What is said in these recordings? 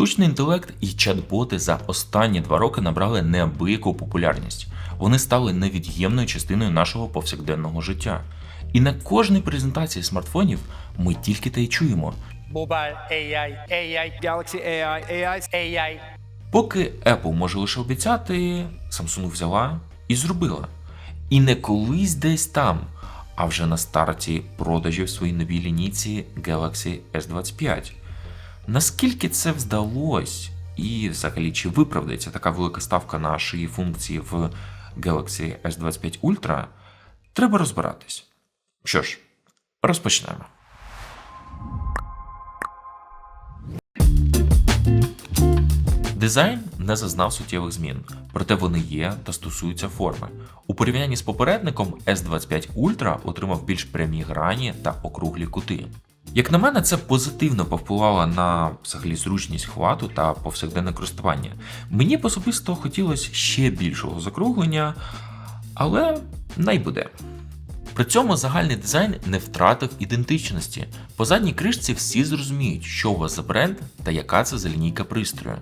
Штучний інтелект і чат-боти за останні два роки набрали неабияку популярність. Вони стали невід'ємною частиною нашого повсякденного життя. І на кожній презентації смартфонів ми тільки те й чуємо. Mobile AI, AI, Galaxy AI, AI, AI. Поки Apple може лише обіцяти, Samsung взяла і зробила. І не колись десь там, а вже на старті продажів своїй новій лінійці Galaxy S25. Наскільки це вдалось, і взагалі чи виправдається така велика ставка на шиї функції в Galaxy S25 Ultra, треба розбиратись. Що ж, розпочнемо. Дизайн не зазнав суттєвих змін, проте вони є та стосуються форми. У порівнянні з попередником S25 Ultra отримав більш прямі грані та округлі кути. Як на мене, це позитивно повпливало на взагалі зручність хвату та повсякденне користування. Мені б особисто хотілося ще більшого закруглення, але най буде. При цьому загальний дизайн не втратив ідентичності. По задній кришці всі зрозуміють, що у вас за бренд та яка це за лінійка пристрою.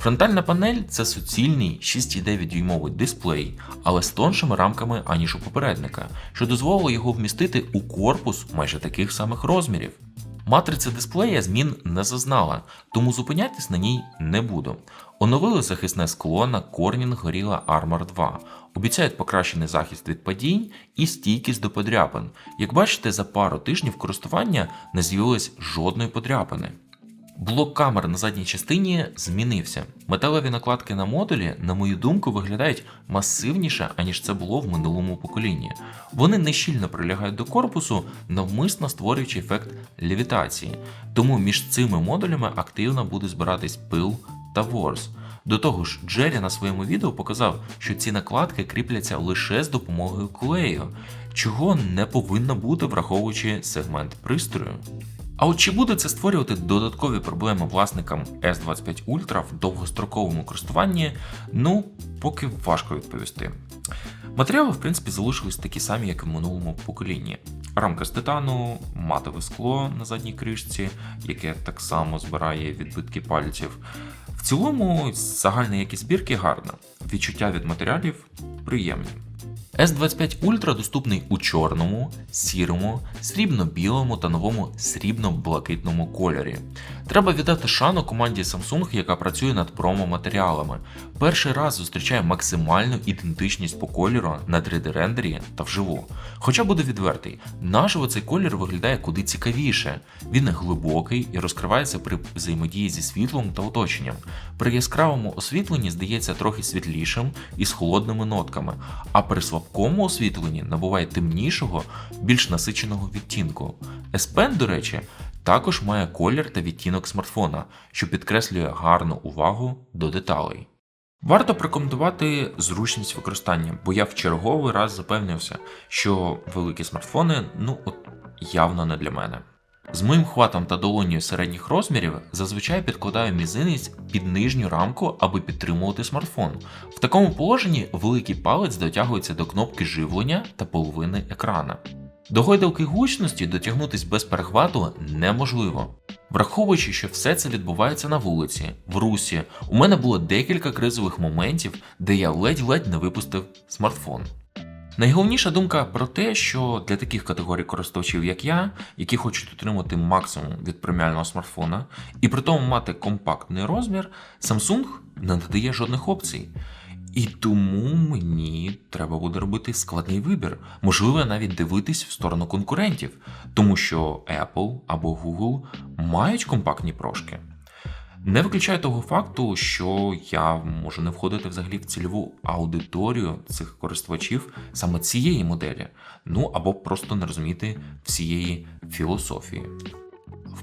Фронтальна панель це суцільний 6,9 дюймовий дисплей, але з тоншими рамками аніж у попередника, що дозволило його вмістити у корпус майже таких самих розмірів. Матриця дисплея змін не зазнала, тому зупинятись на ній не буду. Оновили захисне скло на Corning Gorilla Armor 2. Обіцяють покращений захист від падінь і стійкість до подряпин. Як бачите, за пару тижнів користування не з'явилось жодної подряпини. Блок камер на задній частині змінився. Металеві накладки на модулі, на мою думку, виглядають масивніше, аніж це було в минулому поколінні. Вони не щільно прилягають до корпусу, навмисно створюючи ефект левітації. Тому між цими модулями активно буде збиратись пил та ворс. До того ж, Джері на своєму відео показав, що ці накладки кріпляться лише з допомогою клею, чого не повинно бути, враховуючи сегмент пристрою. А от чи буде це створювати додаткові проблеми власникам S25 Ultra в довгостроковому користуванні, ну, поки важко відповісти. Матеріали, в принципі, залишились такі самі, як і в минулому поколінні. Рамка з титану, матове скло на задній кришці, яке так само збирає відбитки пальців. В цілому, загальна якість збірки гарна, відчуття від матеріалів приємні. S25 Ultra доступний у чорному, сірому, срібно-білому та новому срібно-блакитному кольорі. Треба віддати шану команді Samsung, яка працює над промо-матеріалами. Перший раз зустрічає максимальну ідентичність по кольору на 3D-рендері та вживу. Хоча буде відвертий, наживо цей колір виглядає куди цікавіше. Він глибокий і розкривається при взаємодії зі світлом та оточенням. При яскравому освітленні здається трохи світлішим і з холодними нотками, а при слабкому освітленні набуває темнішого, більш насиченого відтінку. S Pen, до речі, також має колір та відтінок смартфона, що підкреслює гарну увагу до деталей. Варто прокоментувати зручність використання, бо я в черговий раз запевнився, що великі смартфони ну от явно не для мене. З моїм хватом та долонію середніх розмірів зазвичай підкладаю мізинець під нижню рамку, аби підтримувати смартфон. В такому положенні великий палець дотягується до кнопки живлення та половини екрана. До гойдалки гучності дотягнутись без перехвату неможливо. Враховуючи, що все це відбувається на вулиці, в русі, у мене було декілька кризових моментів, де я ледь-ледь не випустив смартфон. Найголовніша думка про те, що для таких категорій користувачів, як я, які хочуть отримати максимум від преміального смартфона, і при тому мати компактний розмір, Samsung не надає жодних опцій. І тому мені треба буде робити складний вибір, можливо, навіть дивитись в сторону конкурентів, тому що Apple або Google мають компактні прошки. Не виключаю того факту, що я можу не входити взагалі в цільову аудиторію цих користувачів саме цієї моделі, ну або просто не розуміти всієї філософії.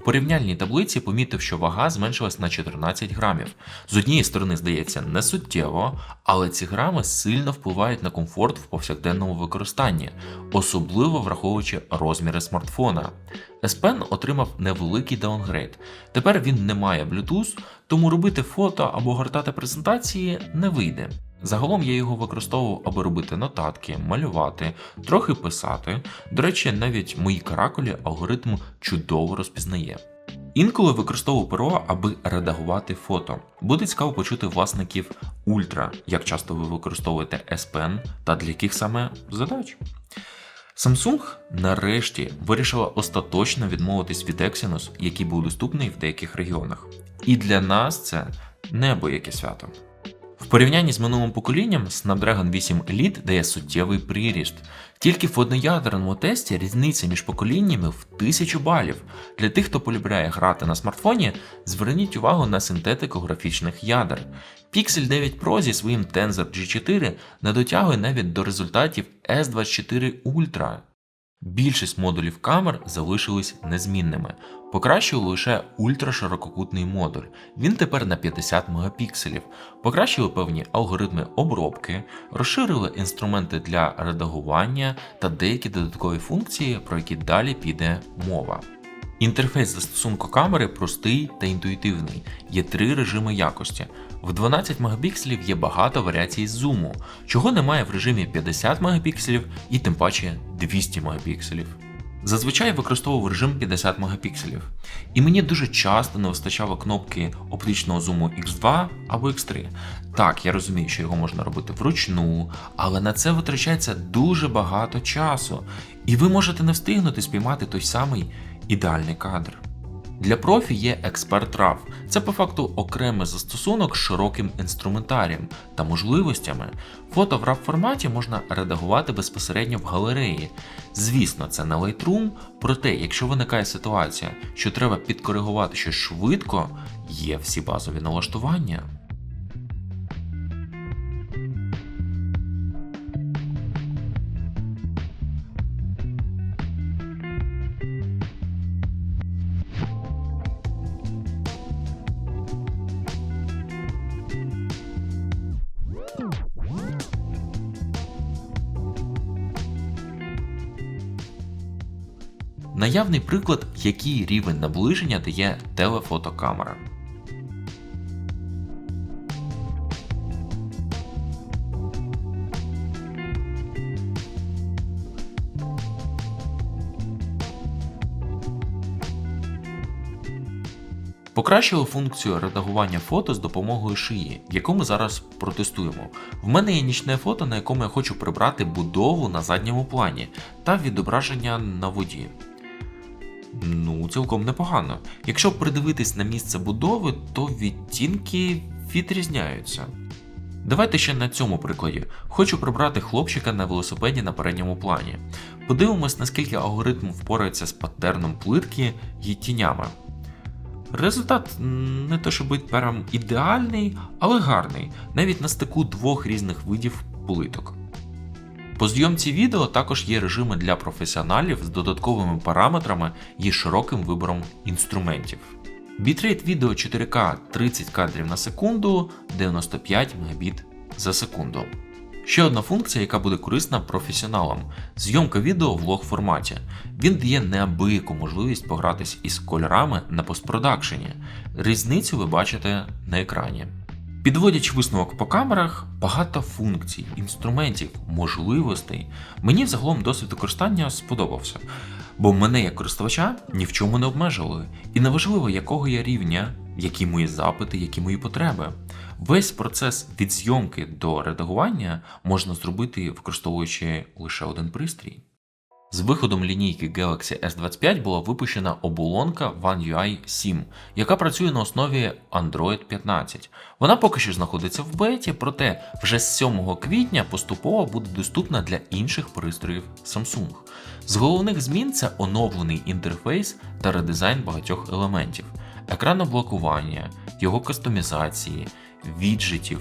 В порівняльній таблиці помітив, що вага зменшилась на 14 грамів. З однієї сторони, здається, не суттєво, але ці грами сильно впливають на комфорт в повсякденному використанні, особливо враховуючи розміри смартфона. S Pen отримав невеликий даунгрейд. Тепер він не має Bluetooth, тому робити фото або гортати презентації не вийде. Загалом я його використовував, аби робити нотатки, малювати, трохи писати. До речі, навіть мої каракулі алгоритм чудово розпізнає. Інколи використовую Pro, аби редагувати фото. Буде цікаво почути власників Ultra, як часто ви використовуєте S та для яких саме задач. Samsung нарешті вирішила остаточно відмовитись від Exynos, який був доступний в деяких регіонах. І для нас це небо яке свято. В порівнянні з минулим поколінням Snapdragon 8 Elite дає суттєвий приріст. Тільки в одноядерному тесті різниця між поколіннями в 1000 балів. Для тих, хто полюбляє грати на смартфоні, зверніть увагу на синтетику графічних ядер. Pixel 9 Pro зі своїм Tensor G4 не дотягує навіть до результатів S24 Ultra. Більшість модулів камер залишились незмінними. Покращили лише ультраширококутний модуль. Він тепер на 50 мегапікселів. Покращили певні алгоритми обробки, розширили інструменти для редагування та деякі додаткові функції, про які далі піде мова. Інтерфейс застосунку камери простий та інтуїтивний. Є три режими якості. В 12 мегапікселів є багато варіацій зуму, чого немає в режимі 50 мегапікселів і тим паче 200 мегапікселів. Зазвичай використовував режим 50 мегапікселів, і мені дуже часто не вистачало кнопки оптичного зуму X2 або X3. Так, я розумію, що його можна робити вручну, але на це витрачається дуже багато часу, і ви можете не встигнути спіймати той самий ідеальний кадр. Для профі є експерт RAW. Це по факту окремий застосунок з широким інструментарієм та можливостями. Фото в RAW форматі можна редагувати безпосередньо в галереї. Звісно, це не Lightroom, проте, якщо виникає ситуація, що треба підкоригувати щось швидко, є всі базові налаштування. Наявний приклад, який рівень наближення дає телефотокамера. Покращили функцію редагування фото з допомогою шиї, яку ми зараз протестуємо. В мене є нічне фото, на якому я хочу прибрати будову на задньому плані та відображення на воді. Ну, цілком непогано. Якщо придивитись на місце будови, то відтінки відрізняються. Давайте ще на цьому прикладі. Хочу прибрати хлопчика на велосипеді на передньому плані. Подивимось, наскільки алгоритм впорається з паттерном плитки і тінями. Результат не то щоб прям ідеальний, але гарний, навіть на стику двох різних видів плиток. По зйомці відео також є режими для професіоналів з додатковими параметрами і широким вибором інструментів. Бітрейт відео 4К 30 кадрів на секунду, 95 Мбіт за секунду. Ще одна функція, яка буде корисна професіоналам зйомка відео в лог форматі. Він дає неабияку можливість погратись із кольорами на постпродакшені. Різницю ви бачите на екрані. Підводячи висновок по камерах, багато функцій, інструментів, можливостей. Мені взагалом досвід використання сподобався, бо мене як користувача ні в чому не обмежили, і неважливо, якого я рівня, які мої запити, які мої потреби. Весь процес від зйомки до редагування можна зробити використовуючи лише один пристрій. З виходом лінійки Galaxy S25 була випущена оболонка One UI 7, яка працює на основі Android 15. Вона поки що знаходиться в беті, проте вже з 7 квітня поступово буде доступна для інших пристроїв Samsung. З головних змін це оновлений інтерфейс та редизайн багатьох елементів, екранно-блокування, його кастомізації, віджитів.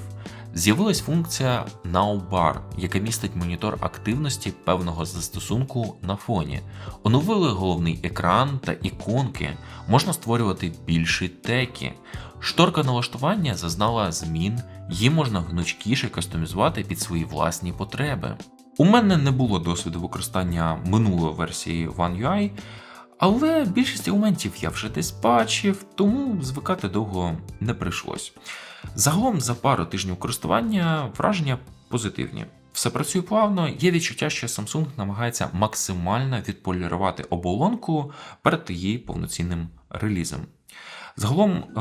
З'явилась функція Now Bar, яка містить монітор активності певного застосунку на фоні. Оновили головний екран та іконки, можна створювати більші теки. Шторка налаштування зазнала змін, її можна гнучкіше кастомізувати під свої власні потреби. У мене не було досвіду використання минулої версії One UI, але більшість елементів я вже десь бачив, тому звикати довго не прийшлось. Загалом за пару тижнів користування враження позитивні. Все працює плавно, є відчуття, що Samsung намагається максимально відполірувати оболонку перед її повноцінним релізом. Загалом, е,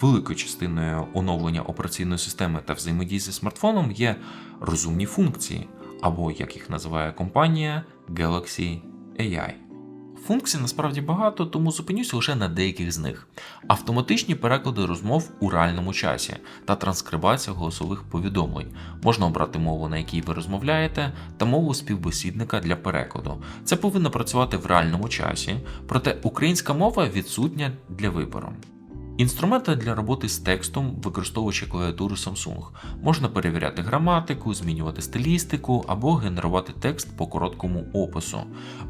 великою частиною оновлення операційної системи та взаємодії зі смартфоном є розумні функції, або як їх називає компанія Galaxy AI. Функцій насправді багато, тому зупинюся лише на деяких з них: автоматичні переклади розмов у реальному часі та транскрибація голосових повідомлень. Можна обрати мову, на якій ви розмовляєте, та мову співбесідника для перекладу. Це повинно працювати в реальному часі, проте українська мова відсутня для вибору. Інструменти для роботи з текстом, використовуючи клавіатуру Samsung, можна перевіряти граматику, змінювати стилістику або генерувати текст по короткому опису.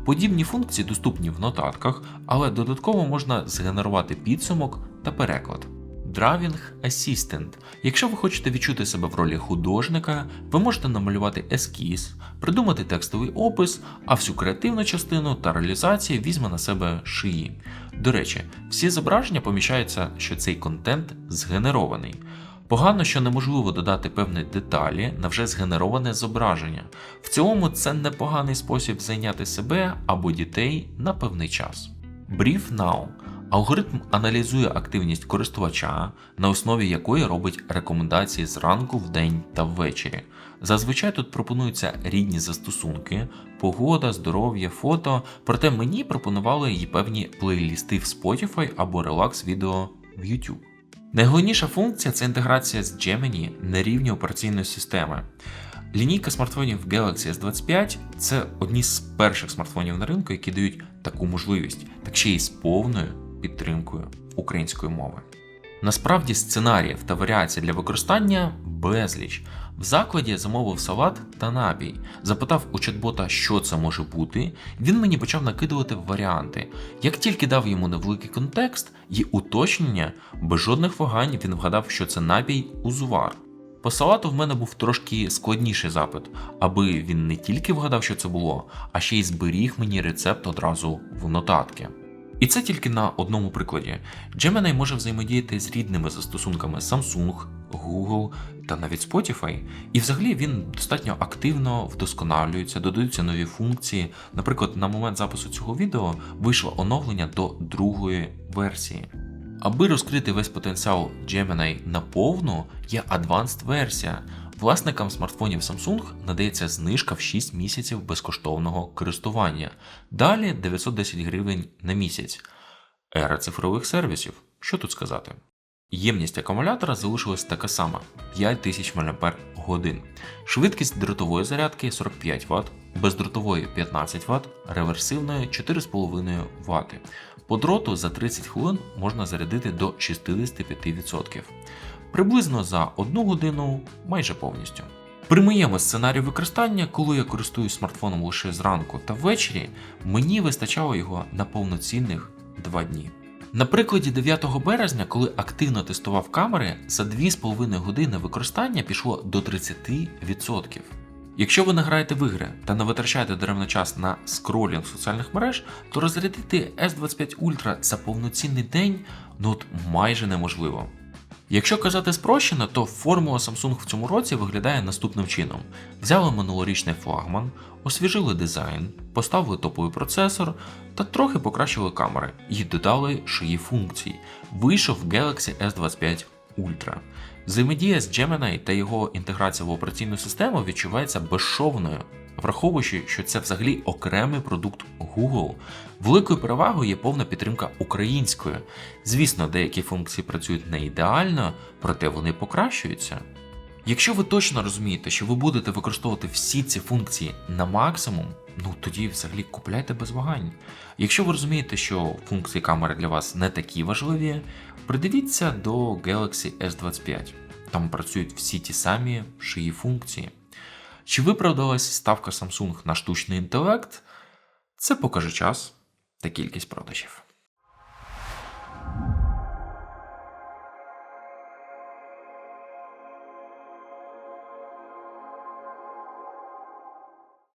Подібні функції доступні в нотатках, але додатково можна згенерувати підсумок та переклад. Drawing Assistant. Якщо ви хочете відчути себе в ролі художника, ви можете намалювати ескіз, придумати текстовий опис, а всю креативну частину та реалізацію візьме на себе шиї. До речі, всі зображення помічаються, що цей контент згенерований. Погано, що неможливо додати певні деталі на вже згенероване зображення. В цілому це непоганий спосіб зайняти себе або дітей на певний час. Brief Now Алгоритм аналізує активність користувача, на основі якої робить рекомендації зранку, вдень та ввечері. Зазвичай тут пропонуються рідні застосунки, погода, здоров'я, фото, проте мені пропонували і певні плейлісти в Spotify або релакс відео в YouTube. Найголовніша функція це інтеграція з Gemini на рівні операційної системи. Лінійка смартфонів Galaxy S25 це одні з перших смартфонів на ринку, які дають таку можливість, так ще й з повною підтримкою української мови. Насправді сценаріїв та варіацій для використання безліч. В закладі замовив салат та напій, запитав у чат-бота, що це може бути. Він мені почав накидувати варіанти. Як тільки дав йому невеликий контекст і уточнення, без жодних вагань він вгадав, що це напій узвар. По салату в мене був трошки складніший запит, аби він не тільки вгадав, що це було, а ще й зберіг мені рецепт одразу в нотатки. І це тільки на одному прикладі. Gemini може взаємодіяти з рідними застосунками Samsung, Google та навіть Spotify, і взагалі він достатньо активно вдосконалюється, додаються нові функції. Наприклад, на момент запису цього відео вийшло оновлення до другої версії. Аби розкрити весь потенціал Gemini наповну, є Advanced версія. Власникам смартфонів Samsung надається знижка в 6 місяців безкоштовного користування. Далі 910 гривень на місяць. Ера цифрових сервісів. Що тут сказати? Ємність акумулятора залишилась така сама 5000 мАч. Швидкість дротової зарядки 45 Вт, бездротової 15 Вт, реверсивної 4,5 Вт. По дроту за 30 хвилин можна зарядити до 65%. Приблизно за 1 годину майже повністю. При моєму сценарію використання, коли я користуюсь смартфоном лише зранку та ввечері, мені вистачало його на повноцінних 2 дні. На прикладі 9 березня, коли активно тестував камери, за 2,5 години використання пішло до 30%. Якщо ви не граєте в ігри та не витрачаєте даремно час на скролінг соціальних мереж, то розрядити S25 Ultra за повноцінний день ну от майже неможливо. Якщо казати спрощено, то формула Samsung в цьому році виглядає наступним чином: взяли минулорічний флагман, освіжили дизайн, поставили топовий процесор та трохи покращили камери і додали шиї функцій. Вийшов Galaxy S25 Ultra. Взаємодія з Gemini та його інтеграція в операційну систему відчувається безшовною, враховуючи, що це взагалі окремий продукт Google. Великою перевагою є повна підтримка української. Звісно, деякі функції працюють не ідеально, проте вони покращуються. Якщо ви точно розумієте, що ви будете використовувати всі ці функції на максимум, ну тоді взагалі купляйте без вагань. Якщо ви розумієте, що функції камери для вас не такі важливі, придивіться до Galaxy S25. Там працюють всі ті самі шиї функції. Чи виправдалась ставка Samsung на штучний інтелект? Це покаже час та кількість продажів.